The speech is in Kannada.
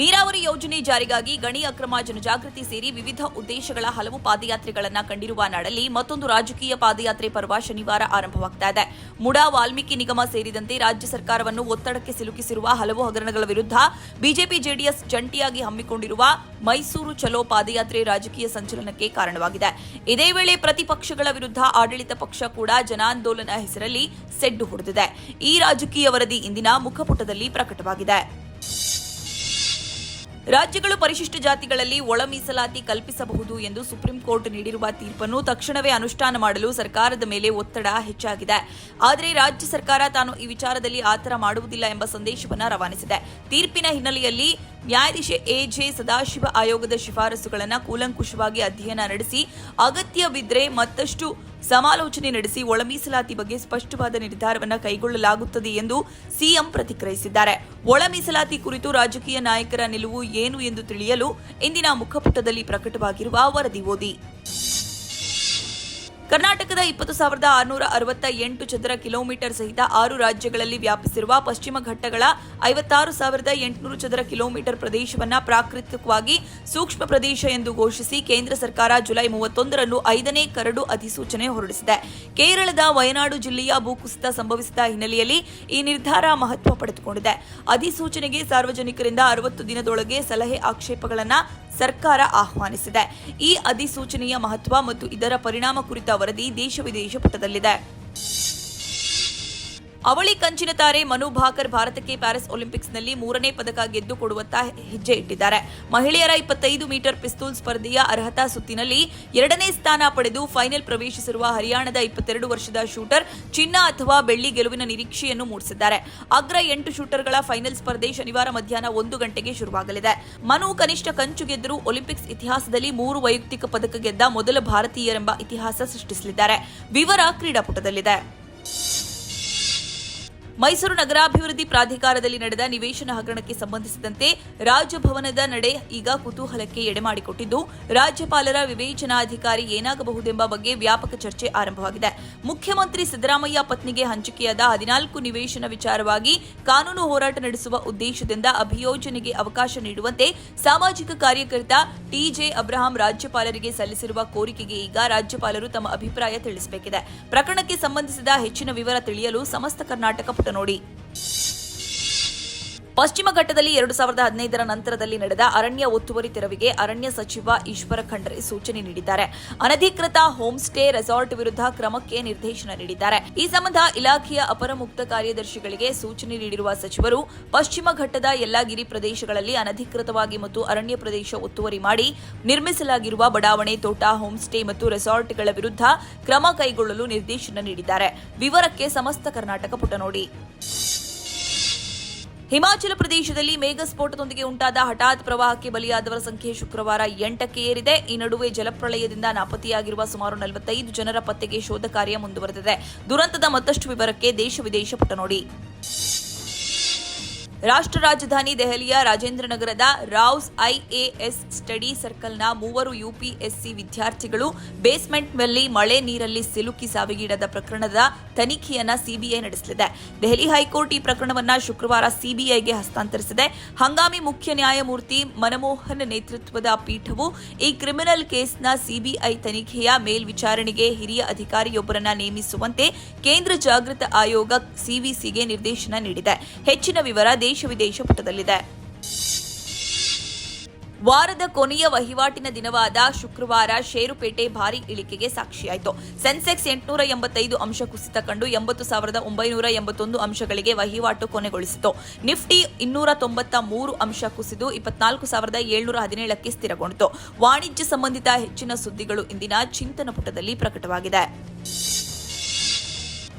ನೀರಾವರಿ ಯೋಜನೆ ಜಾರಿಗಾಗಿ ಗಣಿ ಅಕ್ರಮ ಜನಜಾಗೃತಿ ಸೇರಿ ವಿವಿಧ ಉದ್ದೇಶಗಳ ಹಲವು ಪಾದಯಾತ್ರೆಗಳನ್ನು ಕಂಡಿರುವ ನಾಡಲ್ಲಿ ಮತ್ತೊಂದು ರಾಜಕೀಯ ಪಾದಯಾತ್ರೆ ಪರ್ವ ಶನಿವಾರ ಆರಂಭವಾಗ್ತಾ ಇದೆ. ಮುಡಾ ವಾಲ್ಮೀಕಿ ನಿಗಮ ಸೇರಿದಂತೆ ರಾಜ್ಯ ಸರ್ಕಾರವನ್ನು ಒತ್ತಡಕ್ಕೆ ಸಿಲುಕಿಸಿರುವ ಹಲವು ಹಗರಣಗಳ ವಿರುದ್ಧ ಬಿಜೆಪಿ ಜೆಡಿಎಸ್ ಜಂಟಿಯಾಗಿ ಹಮ್ಮಿಕೊಂಡಿರುವ ಮೈಸೂರು ಚಲೋ ಪಾದಯಾತ್ರೆ ರಾಜಕೀಯ ಸಂಚಲನಕ್ಕೆ ಕಾರಣವಾಗಿದೆ. ಇದೇ ವೇಳೆ ಪ್ರತಿಪಕ್ಷಗಳ ವಿರುದ್ಧ ಆಡಳಿತ ಪಕ್ಷ ಕೂಡ ಜನಾಂದೋಲನ ಹೆಸರಲ್ಲಿ ಸೆಡ್ಡು ಹೊಡೆದಿದೆ. ಈ ರಾಜಕೀಯ ವರದಿ ಇಂದಿನ ಮುಖಪುಟದಲ್ಲಿ ಪ್ರಕಟವಾಗಿದೆ. ರಾಜ್ಯಗಳು ಪರಿಶಿಷ್ಟ ಜಾತಿಗಳಲ್ಲಿ ಒಳ ಮೀಸಲಾತಿ ಕಲ್ಪಿಸಬಹುದು ಎಂದು ಸುಪ್ರೀಂ ಕೋರ್ಟ್ ನೀಡಿರುವ ತೀರ್ಪನ್ನು ತಕ್ಷಣವೇ ಅನುಷ್ಠಾನ ಮಾಡಲು ಸರ್ಕಾರದ ಮೇಲೆ ಒತ್ತಡ ಹೆಚ್ಚಾಗಿದೆ. ಆದರೆ ರಾಜ್ಯ ಸರ್ಕಾರ ತಾನು ಈ ವಿಚಾರದಲ್ಲಿ ಆತರ ಮಾಡುವುದಿಲ್ಲ ಎಂಬ ಸಂದೇಶವನ್ನು ರವಾನಿಸಿದೆ. ತೀರ್ಪಿನ ಹಿನ್ನೆಲೆಯಲ್ಲಿ ನ್ಯಾಯಾಧೀಶ ಎಜೆ ಸದಾಶಿವ ಆಯೋಗದ ಶಿಫಾರಸುಗಳನ್ನು ಕೂಲಂಕುಷವಾಗಿ ಅಧ್ಯಯನ ನಡೆಸಿ ಅಗತ್ಯವಿದ್ರೆ ಮತ್ತಷ್ಟು ಸಮಾಲೋಚನೆ ನಡೆಸಿ ಒಳಮೀಸಲಾತಿ ಬಗ್ಗೆ ಸ್ಪಷ್ಟವಾದ ನಿರ್ಧಾರವನ್ನು ಕೈಗೊಳ್ಳಲಾಗುತ್ತದೆ ಎಂದು ಸಿಎಂ ಪ್ರತಿಕ್ರಿಯಿಸಿದ್ದಾರೆ. ಒಳಮೀಸಲಾತಿ ಕುರಿತು ರಾಜಕೀಯ ನಾಯಕರ ನಿಲುವು ಏನು ಎಂದು ತಿಳಿಯಲು ಇಂದಿನ ಮುಖಪುಟದಲ್ಲಿ ಪ್ರಕಟವಾಗಿರುವ ವರದಿ ಓದಿ. ಕರ್ನಾಟಕದ ಇಪ್ಪತ್ತು ಸಾವಿರದ ಆರುನೂರ ಅರವತ್ತ ಎಂಟು ಚದರ ಕಿಲೋಮೀಟರ್ ಸಹಿತ ಆರು ರಾಜ್ಯಗಳಲ್ಲಿ ವ್ಯಾಪಿಸಿರುವ ಪಶ್ಚಿಮ ಘಟ್ಟಗಳ ಐವತ್ತಾರು ಸಾವಿರದ ಎಂಟುನೂರು ಚದರ ಕಿಲೋಮೀಟರ್ ಪ್ರದೇಶವನ್ನು ಪ್ರಾಕೃತಿಕವಾಗಿ ಸೂಕ್ಷ್ಮ ಪ್ರದೇಶ ಎಂದು ಘೋಷಿಸಿ ಕೇಂದ್ರ ಸರ್ಕಾರ ಜುಲೈ ಮೂವತ್ತೊಂದರಂದು ಐದನೇ ಕರಡು ಅಧಿಸೂಚನೆ ಹೊರಡಿಸಿದೆ. ಕೇರಳದ ವಯನಾಡು ಜಿಲ್ಲೆಯ ಭೂಕುಸಿತ ಸಂಭವಿಸಿದ ಹಿನ್ನೆಲೆಯಲ್ಲಿ ಈ ನಿರ್ಧಾರ ಮಹತ್ವ ಪಡೆದುಕೊಂಡಿದೆ. ಅಧಿಸೂಚನೆಗೆ ಸಾರ್ವಜನಿಕರಿಂದ ಅರವತ್ತು ದಿನದೊಳಗೆ ಸಲಹೆ ಆಕ್ಷೇಪಗಳನ್ನು ಸರ್ಕಾರ ಆಹ್ವಾನಿಸಿದೆ. ಈ ಅಧಿಸೂಚನೆಯ ಮಹತ್ವ ಮತ್ತು ಇದರ ಪರಿಣಾಮ ಕುರಿತ ವರದಿ ದೇಶ ವಿದೇಶ ಪುಟದಲ್ಲಿದೆ. ಅವಳಿ ಕಂಚಿನ ತಾರೆ ಮನು ಭಾಕರ್ ಭಾರತಕ್ಕೆ ಪ್ಯಾರಿಸ್ ಒಲಿಂಪಿಕ್ಸ್ನಲ್ಲಿ ಮೂರನೇ ಪದಕ ಗೆದ್ದು ಕೊಡುವತ್ತ ಹೆಜ್ಜೆ ಇಟ್ಟಿದ್ದಾರೆ. ಮಹಿಳೆಯರ ಇಪ್ಪತ್ತೈದು ಮೀಟರ್ ಪಿಸ್ತೂಲ್ ಸ್ಪರ್ಧೆಯ ಅರ್ಹತಾ ಸುತ್ತಿನಲ್ಲಿ ಎರಡನೇ ಸ್ಥಾನ ಪಡೆದು ಫೈನಲ್ ಪ್ರವೇಶಿಸಿರುವ ಹರಿಯಾಣದ ಇಪ್ಪತ್ತೆರಡು ವರ್ಷದ ಶೂಟರ್ ಚಿನ್ನ ಅಥವಾ ಬೆಳ್ಳಿ ಗೆಲುವಿನ ನಿರೀಕ್ಷೆಯನ್ನು ಮೂಡಿಸಿದ್ದಾರೆ. ಅಗ್ರ ಎಂಟು ಶೂಟರ್ಗಳ ಫೈನಲ್ ಸ್ಪರ್ಧೆ ಶನಿವಾರ ಮಧ್ಯಾಹ್ನ ಒಂದು ಗಂಟೆಗೆ ಶುರುವಾಗಲಿದೆ. ಮನು ಕನಿಷ್ಠ ಕಂಚು ಗೆದ್ದರೂ ಒಲಿಂಪಿಕ್ಸ್ ಇತಿಹಾಸದಲ್ಲಿ ಮೂರು ವೈಯಕ್ತಿಕ ಪದಕ ಗೆದ್ದ ಮೊದಲ ಭಾರತೀಯರೆಂಬ ಇತಿಹಾಸ ಸೃಷ್ಟಿಸಲಿದ್ದಾರೆ. ವಿವರ ಕ್ರೀಡಾಪಟದಲ್ಲಿದೆ. ಮೈಸೂರು ನಗರಾಭಿವೃದ್ಧಿ ಪ್ರಾಧಿಕಾರದಲ್ಲಿ ನಡೆದ ನಿವೇಶನ ಹಗರಣಕ್ಕೆ ಸಂಬಂಧಿಸಿದಂತೆ ರಾಜಭವನದ ನಡೆ ಈಗ ಕುತೂಹಲಕ್ಕೆ ಎಡೆಮಾಡಿಕೊಟ್ಟಿದ್ದು, ರಾಜ್ಯಪಾಲರ ವಿವೇಚನಾಧಿಕಾರಿ ಏನಾಗಬಹುದೆಂಬ ಬಗ್ಗೆ ವ್ಯಾಪಕ ಚರ್ಚೆ ಆರಂಭವಾಗಿದೆ. ಮುಖ್ಯಮಂತ್ರಿ ಸಿದ್ದರಾಮಯ್ಯ ಪತ್ನಿಗೆ ಹಂಚಿಕೆಯಾದ ಹದಿನಾಲ್ಕು ನಿವೇಶನ ವಿಚಾರವಾಗಿ ಕಾನೂನು ಹೋರಾಟ ನಡೆಸುವ ಉದ್ದೇಶದಿಂದ ಅಭಿಯೋಜನೆಗೆ ಅವಕಾಶ ನೀಡುವಂತೆ ಸಾಮಾಜಿಕ ಕಾರ್ಯಕರ್ತ ಟಿಜೆ ಅಬ್ರಹಾಂ ರಾಜ್ಯಪಾಲರಿಗೆ ಸಲ್ಲಿಸಿರುವ ಕೋರಿಕೆಗೆ ಈಗ ರಾಜ್ಯಪಾಲರು ತಮ್ಮ ಅಭಿಪ್ರಾಯ ತಿಳಿಸಬೇಕಿದೆ. ಪ್ರಕರಣಕ್ಕೆ ಸಂಬಂಧಿಸಿದ ಹೆಚ್ಚಿನ ವಿವರ ತಿಳಿಯಲು ಸಮಸ್ತ ಕರ್ನಾಟಕ ನೋಡಿ. ಪಶ್ಚಿಮ ಘಟ್ಟದಲ್ಲಿ ಎರಡು ಸಾವಿರದ ಹದಿನೈದರ ನಂತರದಲ್ಲಿ ನಡೆದ ಅರಣ್ಯ ಒತ್ತುವರಿ ತೆರವಿಗೆ ಅರಣ್ಯ ಸಚಿವ ಈಶ್ವರ ಖಂಡ್ರೆ ಸೂಚನೆ ನೀಡಿದ್ದಾರೆ. ಅನಧಿಕೃತ ಹೋಮ್ ಸ್ಟೇ ರೆಸಾರ್ಟ್ ವಿರುದ್ಧ ಕ್ರಮಕ್ಕೆ ನಿರ್ದೇಶನ ನೀಡಿದ್ದಾರೆ. ಈ ಸಂಬಂಧ ಇಲಾಖೆಯ ಅಪರ ಮುಕ್ತ ಕಾರ್ಯದರ್ಶಿಗಳಿಗೆ ಸೂಚನೆ ನೀಡಿರುವ ಸಚಿವರು, ಪಶ್ಚಿಮ ಘಟ್ಟದ ಎಲ್ಲಾ ಗಿರಿ ಪ್ರದೇಶಗಳಲ್ಲಿ ಅನಧಿಕೃತವಾಗಿ ಮತ್ತು ಅರಣ್ಯ ಪ್ರದೇಶ ಒತ್ತುವರಿ ಮಾಡಿ ನಿರ್ಮಿಸಲಾಗಿರುವ ಬಡಾವಣೆ ತೋಟ, ಹೋಮ್ ಸ್ಟೇ ಮತ್ತು ರೆಸಾರ್ಟ್ಗಳ ವಿರುದ್ಧ ಕ್ರಮ ಕೈಗೊಳ್ಳಲು ನಿರ್ದೇಶನ ನೀಡಿದ್ದಾರೆ. ವಿವರಕ್ಕೆ ಸಮಸ್ತ ಕರ್ನಾಟಕ ಪುಟ ನೋಡಿ ಹಿಮಾಚಲ ಪ್ರದೇಶದಲ್ಲಿ ಮೇಘಸ್ಫೋಟದೊಂದಿಗೆ ಉಂಟಾದ ಹಠಾತ್ ಪ್ರವಾಹಕ್ಕೆ ಬಲಿಯಾದವರ ಸಂಖ್ಯೆ ಶುಕ್ರವಾರ ಎಂಟಕ್ಕೆ ಏರಿದೆ. ಈ ನಡುವೆ ಜಲಪ್ರಳಯದಿಂದ ನಾಪತ್ತೆಯಾಗಿರುವ ಸುಮಾರು ನಲವತ್ತೈದು ಜನರ ಪತ್ತೆಗೆ ಶೋಧ ಕಾರ್ಯ ಮುಂದುವರೆದಿದೆ. ದುರಂತದ ಮತ್ತಷ್ಟು ವಿವರಕ್ಕೆ ದೇಶ ವಿದೇಶ ಪುಟ ನೋಡಿ ರಾಷ್ಟ್ರ ರಾಜಧಾನಿ ದೆಹಲಿಯ ರಾಜೇಂದ್ರ ನಗರದ ರಾವ್ಸ್ ಐಎಎಸ್ ಸ್ಟಡಿ ಸರ್ಕಲ್ನ ಮೂವರು ಯುಪಿಎಸ್ಸಿ ವಿದ್ಯಾರ್ಥಿಗಳು ಬೇಸ್ಮೆಂಟ್ನಲ್ಲಿ ಮಳೆ ನೀರಲ್ಲಿ ಸಿಲುಕಿ ಸಾವಿಗೀಡಾದ ಪ್ರಕರಣದ ತನಿಖೆಯನ್ನ ಸಿಬಿಐ ನಡೆಸಲಿದೆ. ದೆಹಲಿ ಹೈಕೋರ್ಟ್ ಈ ಪ್ರಕರಣವನ್ನ ಶುಕ್ರವಾರ ಸಿಬಿಐಗೆ ಹಸ್ತಾಂತರಿಸಿದೆ. ಹಂಗಾಮಿ ಮುಖ್ಯ ನ್ಯಾಯಮೂರ್ತಿ ಮನಮೋಹನ್ ನೇತೃತ್ವದ ಪೀಠವು ಈ ಕ್ರಿಮಿನಲ್ ಕೇಸ್ನ ಸಿಬಿಐ ತನಿಖೆಯ ಮೇಲ್ವಿಚಾರಣೆಗೆ ಹಿರಿಯ ಅಧಿಕಾರಿಯೊಬ್ಬರನ್ನ ನೇಮಿಸುವಂತೆ ಕೇಂದ್ರ ಜಾಗೃತ ಆಯೋಗ ಸಿವಿಸಿಗೆ ನಿರ್ದೇಶನ ನೀಡಿದೆ. ಹೆಚ್ಚಿನ ವಿವರ ದೇಶ ವಿದೇಶ ಪುಟದಲ್ಲಿದೆ. ವಾರದ ಕೊನೆಯ ವಹಿವಾಟಿನ ದಿನವಾದ ಶುಕ್ರವಾರ ಷೇರುಪೇಟೆ ಭಾರಿ ಇಳಿಕೆಗೆ ಸಾಕ್ಷಿಯಾಯಿತು. ಸೆನ್ಸೆಕ್ಸ್ ಎಂಟುನೂರ ಎಂಬತ್ತೈದು ಅಂಶ ಕುಸಿತ ಕಂಡು ಎಂಬತ್ತು ಸಾವಿರದ ಒಂಬೈನೂರ ಎಂಬತ್ತೊಂದು ಅಂಶಗಳಿಗೆ ವಹಿವಾಟು ಕೊನೆಗೊಳಿಸಿತು. ನಿಫ್ಟಿ ಇನ್ನೂರ ತೊಂಬತ್ತ ಮೂರು ಅಂಶ ಕುಸಿದು ಇಪ್ಪತ್ನಾಲ್ಕು ಸಾವಿರದ ಏಳ್ನೂರ ಹದಿನೇಳಕ್ಕೆ ಸ್ಥಿರಗೊಂಡಿತು. ವಾಣಿಜ್ಯ ಸಂಬಂಧಿತ ಹೆಚ್ಚಿನ ಸುದ್ದಿಗಳು ಇಂದಿನ ಚಿಂತನ ಪುಟದಲ್ಲಿ ಪ್ರಕಟವಾಗಿದೆ.